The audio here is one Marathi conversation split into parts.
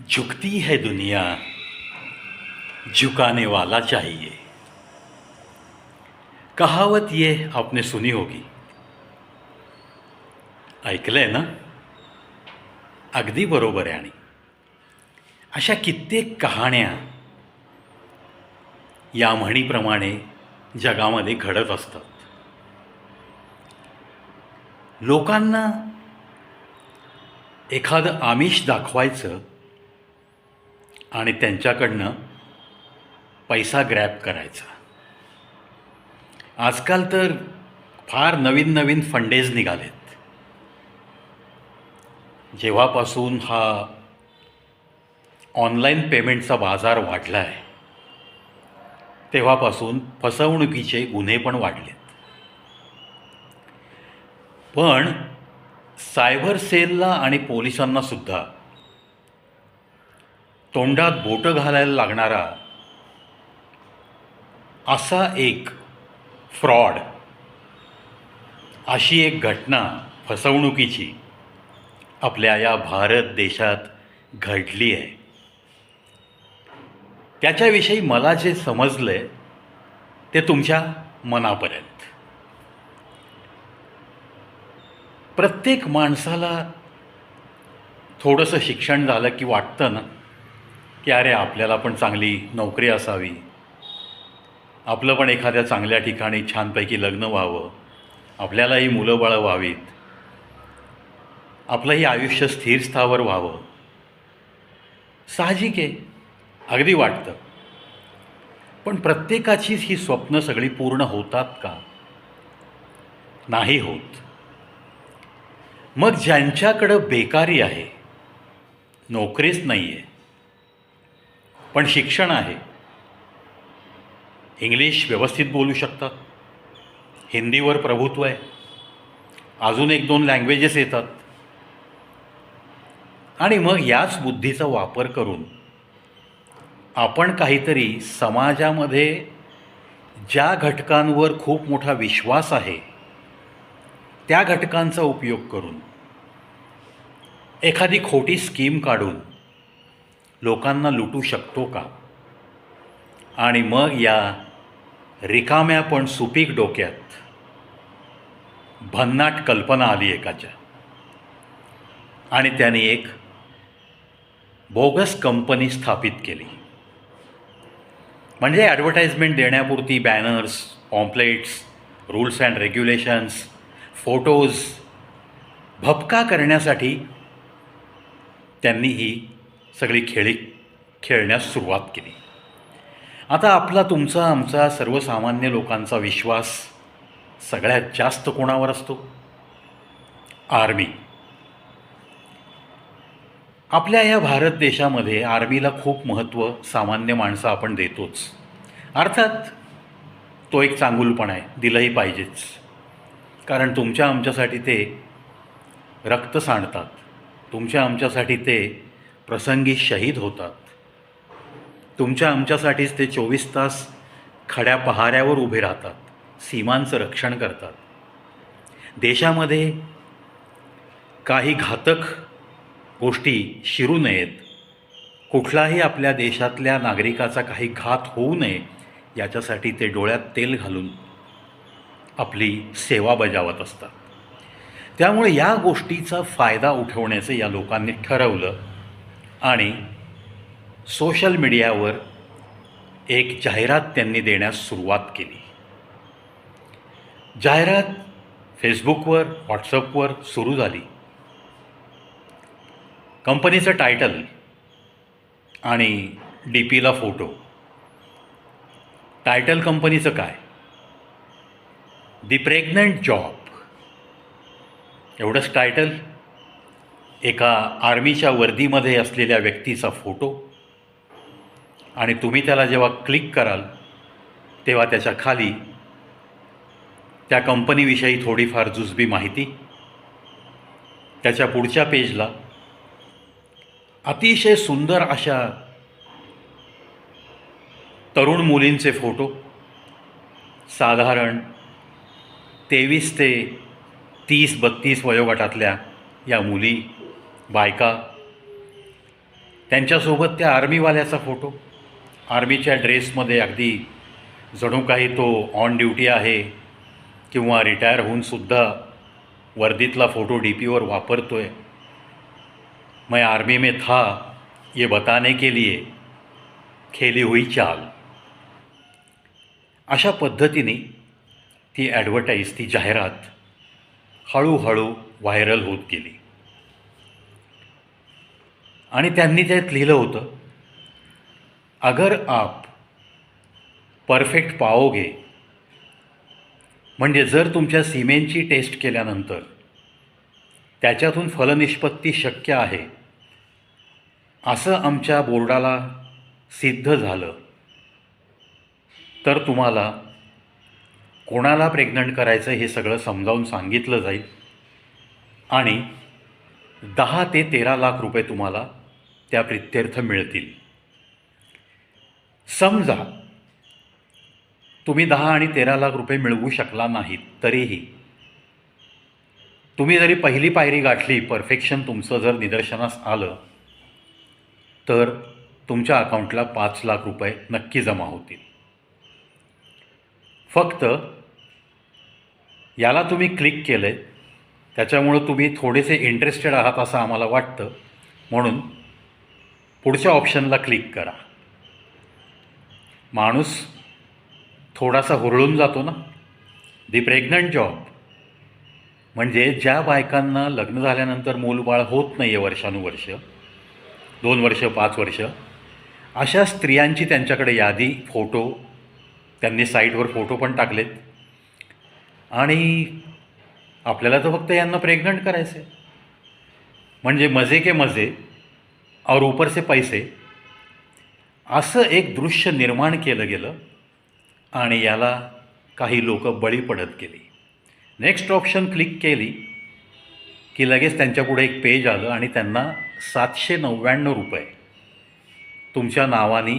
झुकती है दुनिया झुकाने वाला चाहिए। कहावत ये आपने सुनी होगी। ऐकलंय ना? अगदी बरोबर आहे आणि अशा कित्येक कहाण्या या म्हणीप्रमाणे जगामध्ये घडत असतात. लोकांना एखादं आमिष दाखवायचं आणि त्यांच्याकडनं पैसा ग्रॅप करायचा. आजकाल तर फार नवीन नवीन फंडेज निघालेत. जेव्हापासून हा ऑनलाईन पेमेंटचा बाजार वाढला आहे तेव्हापासून फसवणुकीचे गुन्हे पण वाढलेत. पण सायबर सेलला आणि पोलिसांना सुद्धा तोंडात बोटं घालायला लागणारा असा एक फ्रॉड अशी एक घटना फसवणुकीची आपल्या या भारत देशात घडली आहे. त्याच्याविषयी मला जे समजलं आहे ते तुमच्या मनापर्यंत. प्रत्येक माणसाला थोडंसं शिक्षण झालं की वाटतं ना की अरे आपल्याला पण चांगली नोकरी असावी. आपलं पण एखाद्या चांगल्या ठिकाणी छानपैकी लग्न व्हावं. आपल्यालाही मुलं बाळं व्हावीत. आपलंही आयुष्य स्थिर स्थावर व्हावं. साहजिक आहे. अगदी वाटतं. पण प्रत्येकाचीच ही स्वप्न सगळी पूर्ण होतात का? नाही होत. मग ज्यांच्याकडं बेकारी आहे नोकरीच नाही आहे पण शिक्षण आहे. इंग्लिश व्यवस्थित बोलू शकतात हिंदीवर प्रभुत्व आहे. अजून एक दोन लँग्वेजेस येतात. आणि मग याच बुद्धीचा वापर करून आपण काहीतरी समाजामध्ये ज्या घटकांवर खूप मोठा विश्वास आहे त्या घटकांचा उपयोग करून एखादी खोटी स्कीम काढून लोकांना लुटू शकतो का? आणि मग या रिकाम्या पण सुपीक डोक्यात भन्नाट कल्पना आली एकाच्या. आणि त्याने एक बोगस कंपनी स्थापित केली. म्हणजे advertisement देण्यापुरती banners pamphlets rules and regulations photos भपका करण्यासाठी त्यांनी ही सगळी खेळी खेळण्यास सुरुवात केली. आता आपला तुमचा आमचा सर्वसामान्य लोकांचा विश्वास सगळ्यात जास्त कोणावर असतो? आर्मी. आपल्या या भारत देशामध्ये आर्मीला खूप महत्त्व सामान्य माणसं आपण देतोच. अर्थात तो एक चांगुलपण आहे दिलंही पाहिजेच. कारण तुमच्या आमच्यासाठी ते रक्त सांडतात. तुमच्या आमच्यासाठी ते प्रसंगी शहीद होतात. तुमच्या आमच्यासाठीच ते चोवीस तास खड्या पहाऱ्यावर उभे राहतात सीमांचं रक्षण करतात. देशामध्ये काही घातक गोष्टी शिरू नयेत. कुठलाही आपल्या देशातल्या नागरिकाचा काही घात होऊ नये याच्यासाठी ते डोळ्यात तेल घालून आपली सेवा बजावत असतात. त्यामुळे या गोष्टीचा फायदा उठवण्याचं या लोकांनी ठरवलं. आणि सोशल मीडियावर एक जाहिरात त्यांनी देण्यास सुरुवात केली. जाहिरात फेसबुकवर व्हॉट्सअपवर सुरू झाली. कंपनीचं टायटल आणि डी पीला फोटो. टायटल कंपनीचं काय? The pregnant job. एवढंच टायटल. एका आर्मीच्या वर्दीमध्ये असलेल्या व्यक्तीचा फोटो. आणि तुम्ही त्याला जेव्हा क्लिक कराल तेव्हा त्याच्याखाली त्या कंपनीविषयी थोडीफार जुजबी माहिती. त्याच्या पुढच्या पेजला अतिशय सुंदर अशा तरुण मुलींचे फोटो. साधारण तेवीस ते तीस बत्तीस वयोगटातल्या या मुली बायका त्यांच्यासोबत त्या आर्मीवाल्याचा फोटो. आर्मीच्या ड्रेसमध्ये अगदी जणू काही तो ऑन ड्युटी आहे किंवा रिटायर होऊनसुद्धा वर्दीतला फोटो डी पीवर वापरतो आहे मैं आर्मी में था ये बताने के लिए खेली हुई चाल. अशा पद्धतीने ती ॲडव्हर्टाईज ती जाहिरात हळूहळू व्हायरल होत गेली. आणि त्यांनी त्यात लिहिलं होतं अगर आप परफेक्ट पाओगे म्हणजे जर तुमच्या सिमेंटची टेस्ट केल्यानंतर त्याच्यातून फलनिष्पत्ती शक्य आहे असं आमच्या बोर्डाला सिद्ध झालं तर तुम्हाला कोणाला प्रेग्नंट करायचं हे सगळं समजावून सांगितलं जाईल आणि दहा ते तेरा लाख रुपये तुम्हाला त्या प्रित्यर्थ मिळतील. समजा तुम्ही दहा आणि तेरा लाख रुपये मिळवू शकला नाहीत तरीही. तुम्ही जरी पहिली पायरी गाठली परफेक्शन तुमचं जर निदर्शनास आलं तर तुमच्या अकाउंटला पाच लाख रुपये नक्की जमा होतील. फक्त याला तुम्ही क्लिक केलं आहे त्याच्यामुळं तुम्ही थोडेसे इंटरेस्टेड आहात असं आम्हाला वाटतं. म्हणून पुढच्या ऑप्शनला क्लिक करा. माणूस थोडासा हुरळून जातो ना? दी प्रेग्नंट जॉब म्हणजे ज्या बायकांना लग्न झाल्यानंतर मूलबाळ होत नाही आहे वर्षानुवर्ष दोन वर्ष पाच वर्ष अशा स्त्रियांची त्यांच्याकडे यादी फोटो त्यांनी साईटवर फोटो पण टाकलेत. आणि आपल्याला तर फक्त यांना प्रेग्नंट करायचं आहे म्हणजे मजे के मजे और ऊपर से पैसे असं एक दृश्य निर्माण केलं गेलं आणि याला काही लोक बळी पडत गेली. नेक्स्ट ऑप्शन क्लिक केली की लगेच त्यांच्यापुढे एक पेज आलं आणि त्यांना सातशे नव्याण्णव रुपये. तुमच्या नावाने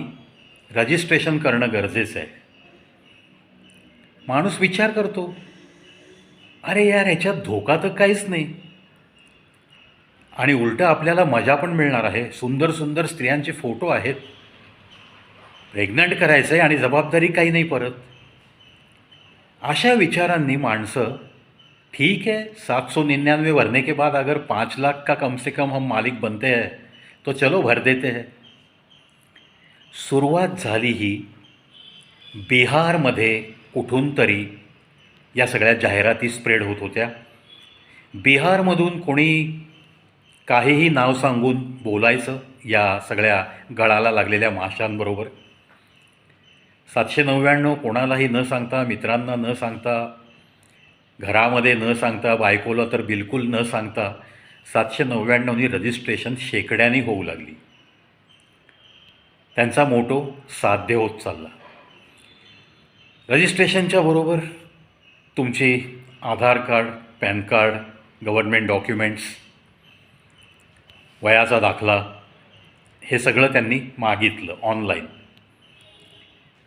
रजिस्ट्रेशन करणं गरजेचं आहे. माणूस विचार करतो अरे यार ह्याच्यात धोका तर काहीच नाही. आणि उलटं आपल्याला मजा पण मिळणार आहे. सुंदर सुंदर स्त्रियांचे फोटो आहेत. प्रेग्नंट करायचं आहे आणि जबाबदारी काही नाही परत. अशा विचारांनी माणसं ठीक है सात सौ निन्यानवे भरने के बाद अगर पाँच लाख का कम से कम हम मालिक बनते हैं तो चलो भर देते हैं. सुरुवात झाली ही बिहारमध्ये कुठून तरी या सगळ्या जाहिराती स्प्रेड होत होत्या. बिहारमधून कोणी काहीही नाव सांगून बोलायचं या सगळ्या गळाला लागलेल्या माशांबरोबर. सातशे नव्याण्णव कोणालाही न सांगता मित्रांना न सांगता घरामध्ये न सांगता बायकोला तर बिलकुल न सांगता सातशे नव्याण्णवनी रजिस्ट्रेशन शेकड्याने होऊ लागली. त्यांचा मोटो साध्य होत चालला. रजिस्ट्रेशनच्या बरोबर तुमची Aadhaar card PAN card government documents वयाचा दाखला हे सगळं त्यांनी मागितलं ऑनलाईन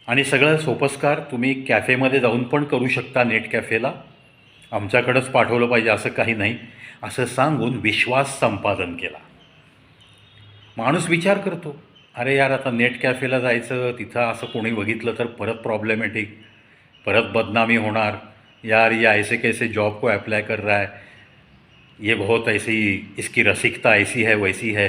आणि सगळं सोपस्कार तुम्ही कॅफेमध्ये जाऊन पण करू शकता नेट कॅफेला. आमच्याकडंच पाठवलं पाहिजे असं काही नाही असं सांगून विश्वास संपादन केला. माणूस विचार करतो अरे यार आता नेट कॅफेला जायचं तिथं असं कोणी बघितलं तर परत प्रॉब्लेमॅटिक परत बदनामी होणार. यार या ऐसे कैसे जॉब को अप्लाय कर रहा है ये बहुत ऐसी इसकी रसिकता ऐसी है वैसी है।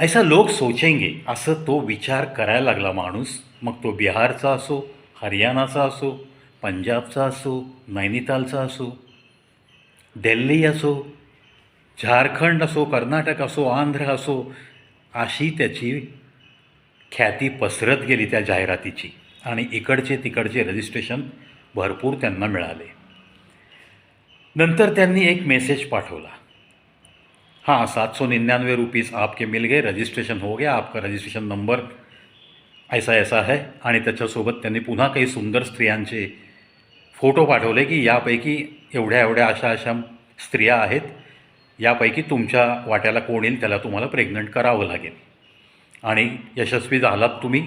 ऐसा लोक सोचेंगे असं तो विचार करायला लागला माणूस मग तो बिहारचा असो हरियाणाचा असो पंजाबचा असो नैनितालचा असो दिल्ली असो झारखंड असो कर्नाटक असो आंध्र असो अशी त्याची ख्याती पसरत गेली त्या जाहिरातीची. आणि इकडचे तिकडचे रजिस्ट्रेशन भरपूर त्यांना मिळाले. नंतर त्यांनी एक मेसेज पाठवला. हाँ सात सौ निन्यानवे रुपीज़ आपके मिल गए रजिस्ट्रेशन हो गया आपका रजिस्ट्रेशन नंबर ऐसा ऐसा है आणि त्याच्यासोबत त्यांनी पुन्हा काही सुंदर स्त्रियांचे फोटो पाठवले की यापैकी एवढ्या एवढ्या अशा अशा स्त्रिया आहेत यापैकी तुमच्या वाट्याला कोण येईल त्याला तुम्हाला प्रेग्नंट करावं लागेल. आणि यशस्वी झालात तुम्ही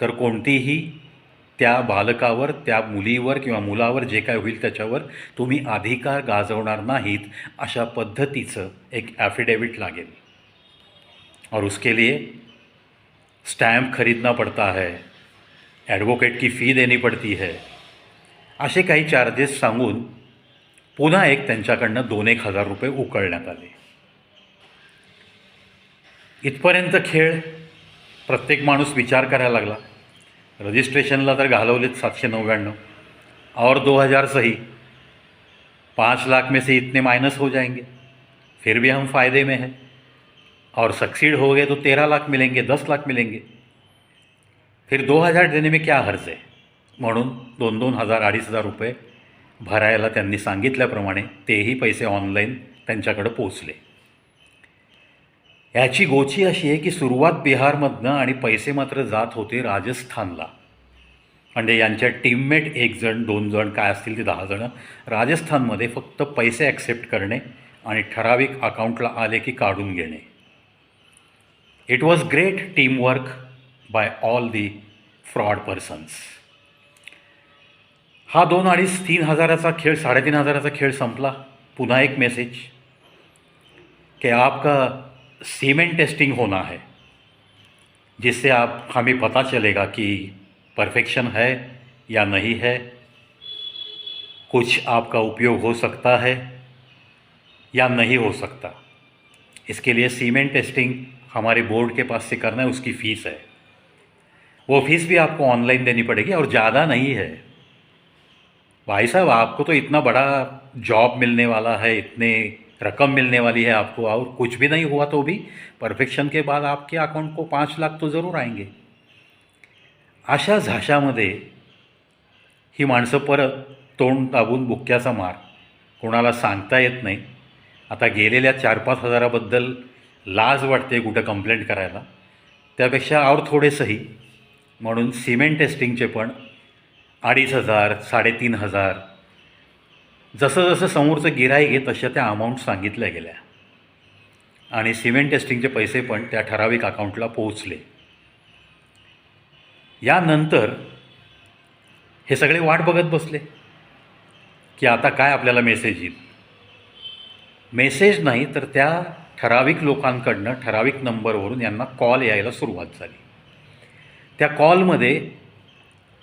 तर कोणतीही त्या बालकावर त्या मुलीवर किंवा मुलावर जे काय होईल त्याच्यावर तुम्ही अधिकार गाजवणार नाहीत अशा पद्धतीचं एक ॲफिडेविट लागेल. और उसके लिए स्टॅम्प खरीदना पड़ता है ॲडव्होकेट की फी देनी पडती है असे काही चार्जेस सांगून पुन्हा एक त्यांच्याकडनं दोन एक हजार रुपये उकळण्यात आले. इथपर्यंत खेळ प्रत्येक माणूस विचार करायला लागला. रजिस्ट्रेशनला तर घालवलेत सातशे नव्याण्णव. और दो हज़ार सही. पाँच लाख में से इतने माइनस हो जाएंगे. फिर भी हम फ़ायदे में हैं. और सक्सीड हो गए तो तेरह लाख मिलेंगे दस लाख मिलेंगे. फिर दो हज़ार देने में क्या हर्ज आहे म्हणून दोन दोन हजार अडीच हजार रुपये भरायला त्यांनी सांगितल्याप्रमाणे तेही पैसे ऑनलाईन त्यांच्याकडे पोचले ह्याची गोची अशी आहे की सुरुवात बिहारमधनं आणि पैसे मात्र जात होते राजस्थानला. म्हणजे यांच्या टीममेट एक जण दोन जण काय असतील ते दहा जणं राजस्थानमध्ये फक्त पैसे ॲक्सेप्ट करणे आणि ठराविक अकाउंटला आले की काढून घेणे. It was great teamwork by all the fraud persons हा दोन अडीच तीन हजाराचा खेळ साडेतीन हजाराचा खेळ संपला. पुन्हा एक मेसेज की आपका सीमेंट टेस्टिंग होना है, जिससे आप, हमें पता चलेगा कि परफेक्शन है या नहीं है, कुछ आपका उपयोग हो सकता है या नहीं हो सकता। इसके लिए सीमेंट टेस्टिंग हमारे बोर्ड के पास से करना है, उसकी फ़ीस है। वो फ़ीस भी आपको ऑनलाइन देनी पड़ेगी और ज़्यादा नहीं है। भाई साहब, आपको तो इतना बड़ा जॉब मिलने वाला है, इतने रकम मिलने वाली है आपको और कुछ भी नहीं हुआ तो भी। परफेक्शन के बाद आपके अकाउंट को पाँच लाख तो ज़रूर आएंगे। अशा झाशामध्ये ही माणसं परत तोंड दाबून बुक्क्याचा मार. कोणाला सांगता येत नाही. आता गेलेल्या चार पाच हजाराबद्दल लाज वाटते कुठं कंप्लेंट करायला. त्यापेक्षा और थोडेसही. म्हणून सिमेंट टेस्टिंगचे पण अडीच हजार साडेतीन हजार जसं जसं समोरचं गिराईक आहे तशा त्या अमाऊंट सांगितल्या गेल्या. आणि सिमेंट टेस्टिंगचे पैसे पण त्या ठराविक अकाउंटला पोहोचले. यानंतर हे सगळे वाट बघत बसले. की आता काय आपल्याला मेसेज येईल? मेसेज नाही तर त्या ठराविक लोकांकडनं ठराविक नंबरवरून यांना कॉल यायला सुरुवात झाली. त्या कॉलमध्ये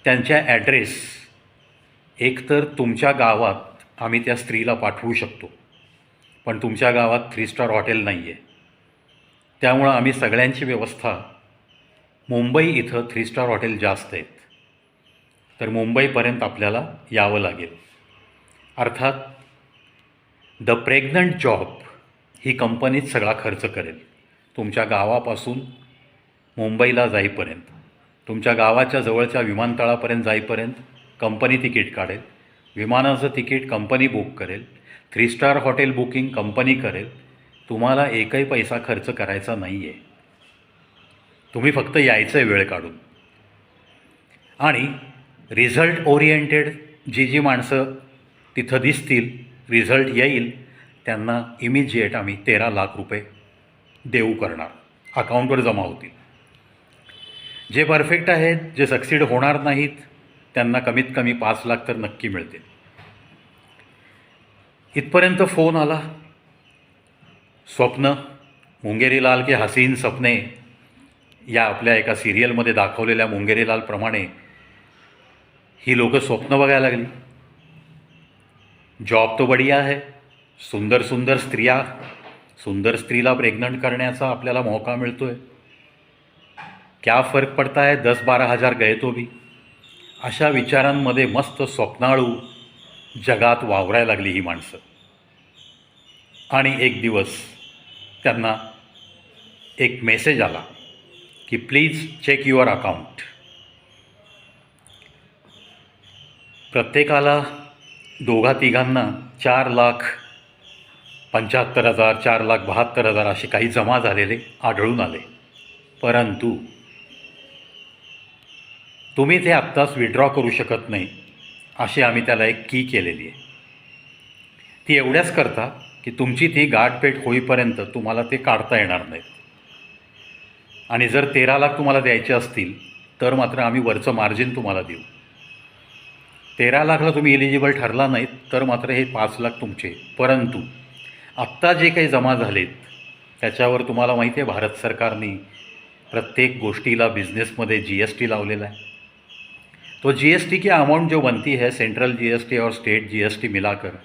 त्यांच्या ॲड्रेस एकतर तुमच्या गावात आम्ही त्या स्त्रीला पाठवू शकतो. पण तुमच्या गावात थ्री स्टार हॉटेल नाही आहे त्यामुळं आम्ही सगळ्यांची व्यवस्था मुंबई इथं थ्री स्टार हॉटेल जास्त आहेत. तर मुंबईपर्यंत आपल्याला यावं लागेल. अर्थात द प्रेग्नंट जॉब ही कंपनीच सगळा खर्च करेल. तुमच्या गावापासून मुंबईला जाईपर्यंत तुमच्या गावाच्या जवळच्या विमानतळापर्यंत जाईपर्यंत कंपनी तिकीट काढेल. विमानाचं तिकीट कंपनी बुक करेल three star hotel booking company करेल तुम्हाला एकही पैसा खर्च करायचा नाही आहे तुम्ही फक्त यायचं आहे वेळ काढून. आणि रिझल्ट ओरिएंटेड जी जी माणसं तिथं दिसतील रिझल्ट येईल त्यांना इमिजिएट आम्ही तेरा लाख रुपये देऊ करणार. अकाउंटवर जमा होतील. जे परफेक्ट आहेत जे सक्सीड होणार नाहीत त्यांना कमीत कमी पाच लाख तर नक्की मिळतील. इथपर्यंत फोन आला. स्वप्न मुंगेरीलाल के हसीन सपने या आपल्या एका सिरियलमध्ये दाखवलेल्या मुंगेरीलालप्रमाणे ही लोकं स्वप्न बघायला लागली. जॉब तो बढिया आहे सुंदर सुंदर स्त्रिया सुंदर स्त्रीला प्रेग्नंट करण्याचा आपल्याला मौका मिळतो आहे क्या फरक पडता है दस बारा हजार गए तो भी. अशा विचारांमध्ये मस्त स्वप्नाळू जगात वावरायला लागली ही माणसं. आणि एक दिवस त्यांना एक मेसेज आला की प्लीज चेक युअर अकाउंट. प्रत्येकाला दोघा तिघांना चार लाख पंच्याहत्तर हजार चार लाख बहात्तर हजार असे काही जमा झालेले आढळून आले. परंतु तुम्ही ते आत्ताच विड्रॉ करू शकत नाही. अशी आम्ही त्याला एक की केलेली आहे. ती एवढ्याच करता की तुमची ती गाठपेठ होईपर्यंत तुम्हाला ते काढता येणार नाहीत. आणि जर तेरा लाख तुम्हाला द्यायचे असतील तर मात्र आम्ही वरचं मार्जिन तुम्हाला देऊ. तेरा लाखला तुम्ही एलिजिबल ठरला नाहीत तर मात्र हे पाच लाख तुमचे. परंतु आत्ता जे काही जमा झालेत त्याच्यावर तुम्हाला माहिती आहे भारत सरकारने प्रत्येक गोष्टीला बिझनेसमध्ये जी एस टी लावलेला आहे. तो जी एस टी की अमाउंट जो बनती है सेंट्रल जी एस टी और स्टेट जी एस टी मिलाकर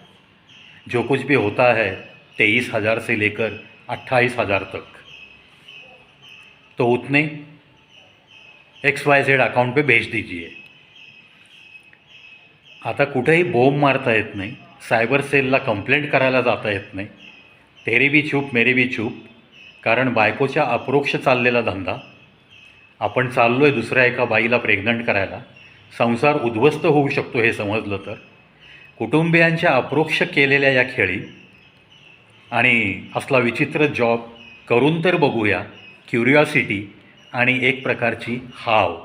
जो कुछ भी होता है तेईस हज़ार से लेकर अट्ठाईस हज़ार तक। तो उतने एक्स वाय झेड अकाउंट पे भेज दीजिए। आता कुठेही बोंब मारता येत नाही सायबर सेलला कंप्लेंट करायला जाता येत नाही तेरी बी चूप मेरी बी चूप कारण बायकोच्या अप्रोक्ष चाललेला धंदा आपण चाललो आहे दुसऱ्या एका बाईला प्रेग्नंट करायला संसार उद्ध्वस्त होऊ शकतो हे समजलं तर. कुटुंबियांच्या अप्रोक्ष केलेल्या या खेळी आणि असला विचित्र जॉब करून तर बघूया क्युरिऑसिटी आणि एक प्रकारची हाव.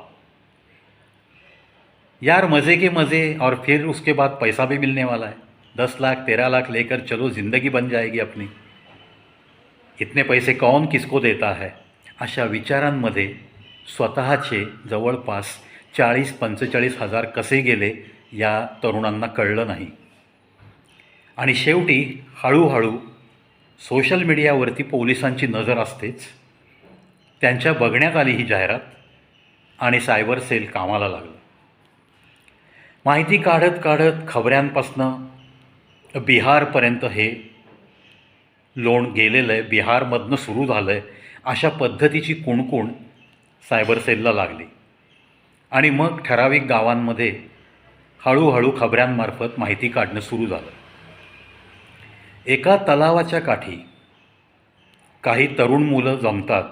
यार मज़े के मज़े और फिर उसके बाद पैसा भी मिलने वाला है. दस लाख तेरह लाख लेकर चलो ज़िंदगी बन जाएगी अपनी. इतने पैसे कौन किसको देता है? अशा विचारांमध्ये स्वतःचे जवळपास चाळीस पंचेचाळीस हजार कसे गेले या तरुणांना कळलं नाही. आणि शेवटी हळूहळू सोशल मीडियावरती पोलिसांची नजर असतेच. त्यांच्या बघण्यात आली ही जाहिरात आणि सायबर सेल कामाला लागलं. माहिती काढत काढत खबऱ्यांपासनं बिहारपर्यंत हे लोण गेलेलं आहे. बिहारमधनं सुरू झालं आहे. अशा पद्धतीची कुणकुण सायबर सेलला लागली. आणि मग ठराविक गावांमध्ये हळूहळू खबऱ्यांमार्फत माहिती काढणं सुरू झालं. एका तलावाच्या काठी काही तरुण मुलं जमतात.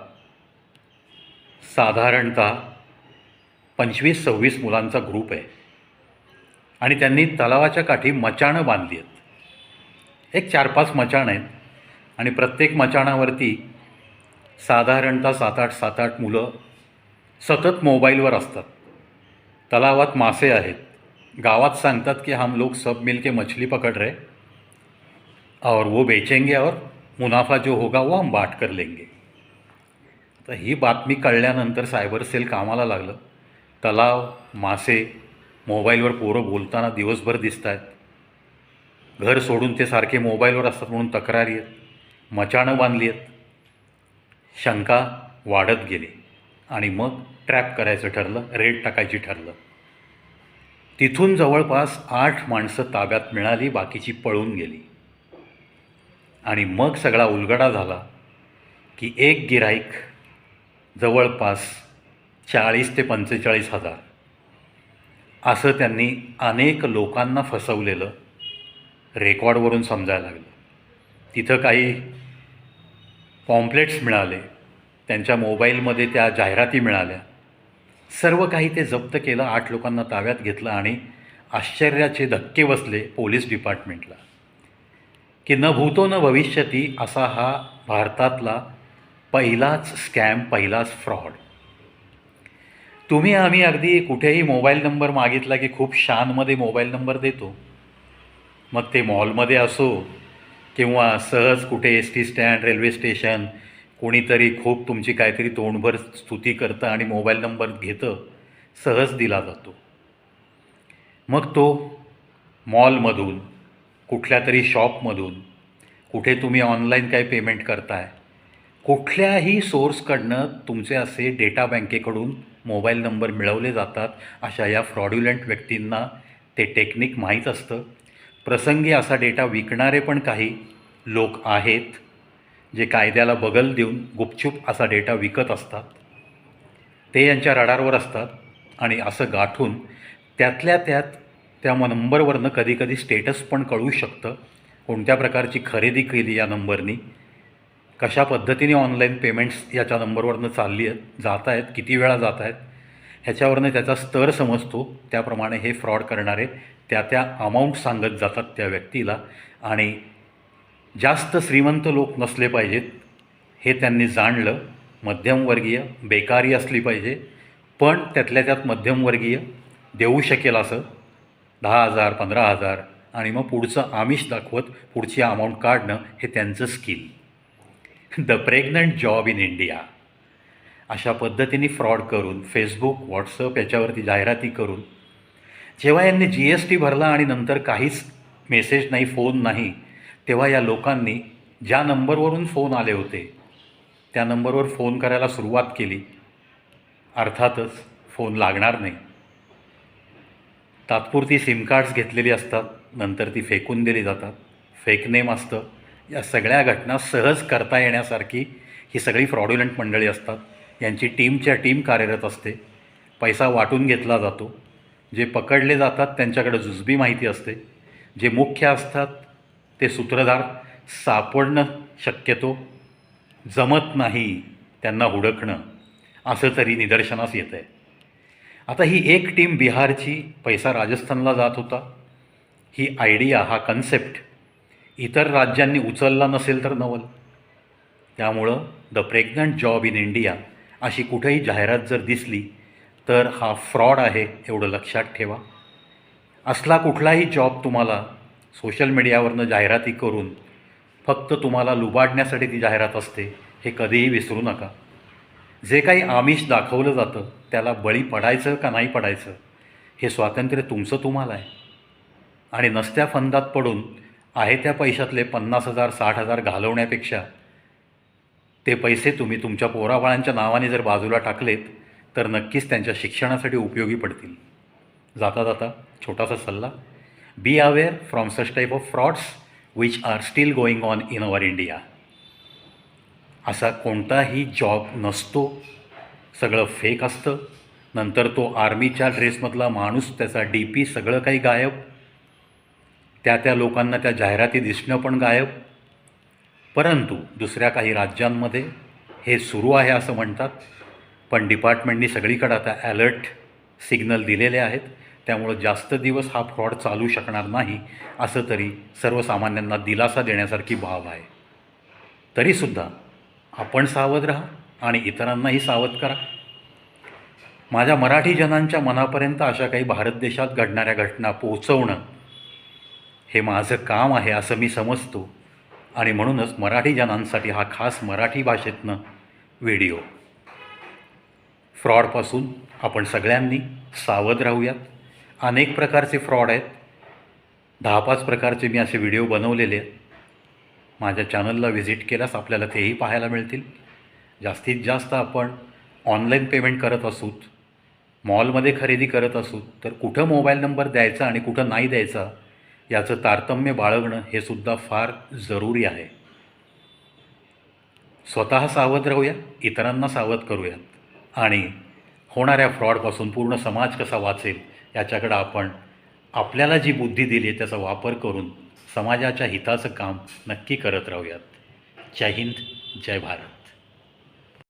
साधारणतः पंचवीस सव्वीस मुलांचा ग्रुप आहे. आणि त्यांनी तलावाच्या काठी मचाणं बांधली आहेत. एक चार पाच मचाण आहेत. आणि प्रत्येक मचाणावरती साधारणतः सात आठ सात आठ मुलं सतत मोबाईलवर असतात. तलावात मासे आहेत. गावात सांगतात की हम लोग सब मिल के मछली पकड़ रहे और वो बेचेंगे और मुनाफा जो होगा वो हम बाट कर लेंगे. तर ही बातमी कळल्यानंतर सायबर सेल कामाला लागलं. तलाव मासे मोबाईलवर पोरं बोलताना दिवसभर दिसत आहेत घर सोडून ते सारखे मोबाईलवर असतात म्हणून तक्रारी आहेत. मचाणं बांधली आहेत. शंका वाढत गेली. आणि मग ट्रॅप करायचं ठरलं रेड टाकायची ठरलं. तिथून जवळपास आठ माणसं ताब्यात मिळाली बाकीची पळून गेली. आणि मग सगळा उलगडा झाला की एक गिराईक जवळपास चाळीस ते पंचेचाळीस हजार. असं त्यांनी अनेक लोकांना फसवलेलं रेकॉर्डवरून समजायला लागलं. तिथं काही पॉम्प्लेट्स मिळाले त्यांच्या मोबाईलमध्ये त्या जाहिराती मिळाल्या. सर्व काही ते जप्त केलं आठ लोकांना ताब्यात घेतलं आणि आश्चर्याचे धक्के बसले पोलीस डिपार्टमेंटला. की न भूतो न भविष्यती असा हा भारतातला पहिलाच स्कॅम पहिलाच फ्रॉड. तुम्ही आम्ही अगदी कुठेही मोबाईल नंबर मागितला की खूप शानमध्ये मोबाईल नंबर देतो. मग ते मॉलमध्ये असो किंवा सहज कुठे S T stand railway station कोणीतरी खूप तुमची काहीतरी तोंडभर स्तुती करतं आणि मोबाईल नंबर घेतं सहज दिला जातो. मग तो मॉलमधून कुठल्या तरी शॉपमधून कुठे तुम्ही ऑनलाईन काय पेमेंट करताय कुठल्याही सोर्सकडनं तुमचे असे डेटा बँकेकडून मोबाईल नंबर मिळवले जातात अशा या फ्रॉड्युलंट व्यक्तींना ते टेक्निक माहीत असतं. प्रसंगी असा डेटा विकणारे पण काही लोक आहेत. जे कायद्याला बगल देऊन गुपचूप असा डेटा विकत असतात ते यांच्या रडारवर असतात आणि असं गाठून त्यातल्या त्यात त्या म नंबरवरनं कधीकधी स्टेटस पण कळू शकतं. कोणत्या प्रकारची खरेदी केली या नंबरनी? कशा पद्धतीने ऑनलाईन पेमेंट्स याच्या नंबरवरनं चालली आहेत जात आहेत किती वेळा जात आहेत ह्याच्यावरनं त्याचा स्तर समजतो. त्याप्रमाणे हे फ्रॉड करणारे त्या त्या अमाऊंट सांगत जातात त्या व्यक्तीला आणि जास्त श्रीमंत लोक नसले पाहिजेत. हे त्यांनी जाणलं. मध्यमवर्गीय बेकारी असली पाहिजे. पण त्यातल्या त्यात मध्यमवर्गीय देऊ शकेल असं. दहा हजार पंधरा हजार आणि मग पुढचं आमिष दाखवत पुढची अमाऊंट काढणं हे त्यांचं skill the pregnant job in India अशा पद्धतीने फ्रॉड करून फेसबुक व्हॉट्सअप याच्यावरती जाहिराती करून जेव्हा यांनी जी एस टी भरला आणि नंतर काहीच मेसेज नाही फोन नाही तेव्हा या लोकांनी ज्या नंबरवरून फोन आले होते त्या नंबरवर फोन करायला सुरुवात केली. अर्थातच फोन लागणार नाही. तात्पुरती सिम कार्ड्स घेतलेली असतात नंतर ती फेकून दिली जातात. फेक नेम असतं. या सगळ्या घटना सहज करता येण्यासारखी ही सगळी फ्रॉड्युलंट मंडळी असतात. यांची टीमच्या टीम कार्यरत असते. पैसा वाटून घेतला जातो. जे पकडले जातात त्यांच्याकडे जुजबी माहिती असते. जे मुख्य असतात ते सूत्रधार सापडणं शक्यतो जमत नाही त्यांना हुडकणं असं तरी निदर्शनास येतं आहे आता ही एक टीम बिहारची पैसा राजस्थानला जात होता. ही आयडिया हा कन्सेप्ट इतर राज्यांनी उचलला नसेल तर नवल. त्यामुळं the pregnant job in India अशी कुठेही जाहिरात जर दिसली तर हा फ्रॉड आहे एवढं लक्षात ठेवा. असला कुठलाही जॉब तुम्हाला सोशल मीडियावरनं जाहिराती करून फक्त तुम्हाला लुबाडण्यासाठी ती जाहिरात असते हे कधीही विसरू नका. जे काही आमिष दाखवलं जातं त्याला बळी पडायचं का नाही पडायचं हे स्वातंत्र्य तुमचं तुम्हाला आहे. आणि नसत्या फंदात पडून आहे त्या पैशातले पन्नास हजार साठ हजार घालवण्यापेक्षा ते पैसे तुम्ही तुमच्या पोराबाळांच्या नावाने जर बाजूला टाकलेत तर नक्कीच त्यांच्या शिक्षणासाठी उपयोगी पडतील. जाता जाता छोटासा सल्ला. Be aware from such type of frauds which are still going on in our India असा कोणताही जॉब नसतो. सगळं फेक असतं. नंतर तो आर्मीच्या ड्रेसमधला माणूस त्याचा डी पी सगळं काही गायब. त्या त्या लोकांना त्या जाहिराती दिसणं पण गायब. परंतु दुसऱ्या काही राज्यांमध्ये हे सुरू आहे असं म्हणतात. पण डिपार्टमेंटनी सगळीकडे आता ॲलर्ट सिग्नल दिलेले आहेत. त्यामुळं जास्त दिवस हा फ्रॉड चालू शकणार नाही असं तरी सर्वसामान्यांना दिलासा देण्यासारखी बाब आहे. तरीसुद्धा आपण सावध राहा आणि इतरांनाही सावध करा. माझ्या मराठी जनांच्या मनापर्यंत अशा काही भारत देशात घडणाऱ्या घटना पोहोचवणं हे माझं काम आहे असं मी समजतो. आणि म्हणूनच मराठी जनांसाठी हा खास मराठी भाषेतनं व्हिडिओ. फ्रॉडपासून आपण सगळ्यांनी सावध राहूयात. अनेक प्रकारचे फ्रॉड आहेत. दहा पाच प्रकारचे मी असे व्हिडिओ बनवलेले आहेत. माझ्या चॅनलला व्हिजिट केल्यास आपल्याला तेही पाहायला मिळतील. जास्तीत जास्त आपण ऑनलाईन पेमेंट करत असूत मॉलमध्ये खरेदी करत असू तर कुठं मोबाईल नंबर द्यायचा आणि कुठं नाही द्यायचा याचं तारतम्य बाळगणं हे सुद्धा फार जरुरी आहे. स्वतः सावध राहूया इतरांना सावध करूयात. आणि होणाऱ्या फ्रॉडपासून पूर्ण समाज कसा वाचेल याच्याकडं आपण आपल्याला जी बुद्धी दिली आहे त्याचा वापर करून समाजाच्या हिताचं काम नक्की करत राहूयात. जय हिंद जय भारत.